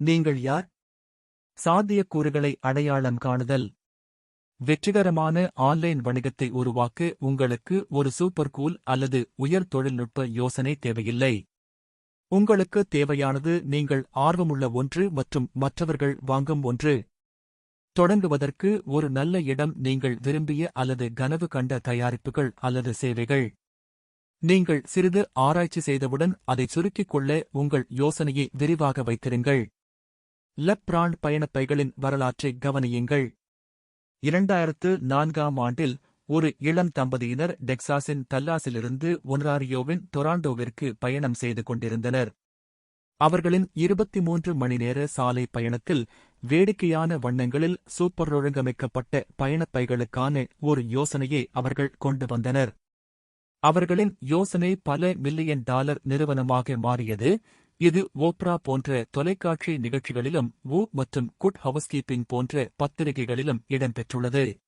நீங்கள் யார்? சாத்தியக்கூறுகளை அடையாளம் காணுதல். வெற்றிகரமான ஆன்லைன் வணிகத்தை உருவாக்க உங்களுக்கு ஒரு சூப்பர் கூல் அல்லது உயர் தொழில்நுட்ப யோசனை தேவையில்லை. உங்களுக்கு தேவையானது நீங்கள் ஆர்வமுள்ள ஒன்று மற்றும் மற்றவர்கள் வாங்கும் ஒன்று. தொடங்குவதற்கு ஒரு நல்ல இடம் நீங்கள் விரும்பிய அல்லது கனவு கண்ட தயாரிப்புகள் அல்லது சேவைகள். நீங்கள் சிறிது ஆராய்ச்சி செய்தவுடன் அதை சுருக்கிக் கொள்ள உங்கள் யோசனையை விரிவாக வைத்திருங்கள். லெப்ரான் பயணப்பைகளின் வரலாற்றை கவனியுங்கள். இரண்டாயிரத்து நான்காம் ஆண்டில் ஒரு இளம் தம்பதியினர் டெக்சாஸின் தல்லாஸிலிருந்து ஒன்ராரியோவின் டொராண்டோவிற்கு பயணம் செய்து கொண்டிருந்தனர். அவர்களின் இருபத்தி மூன்று மணி நேர சாலை பயணத்தில் வேடிக்கையான வண்ணங்களில் சூப்பர் ஒழுங்கமைக்கப்பட்ட பயணப்பைகளுக்கான ஒரு யோசனையை அவர்கள் கொண்டு வந்தனர். அவர்களின் யோசனை பல மில்லியன் டாலர் நிறுவனமாக மாறியது. இது ஓப்ரா போன்ற தொலைக்காட்சி நிகழ்ச்சிகளிலும் வூ மற்றும் குட் ஹவுஸ்கீப்பிங் போன்ற பத்திரிகைகளிலும் இடம்பெற்றுள்ளது.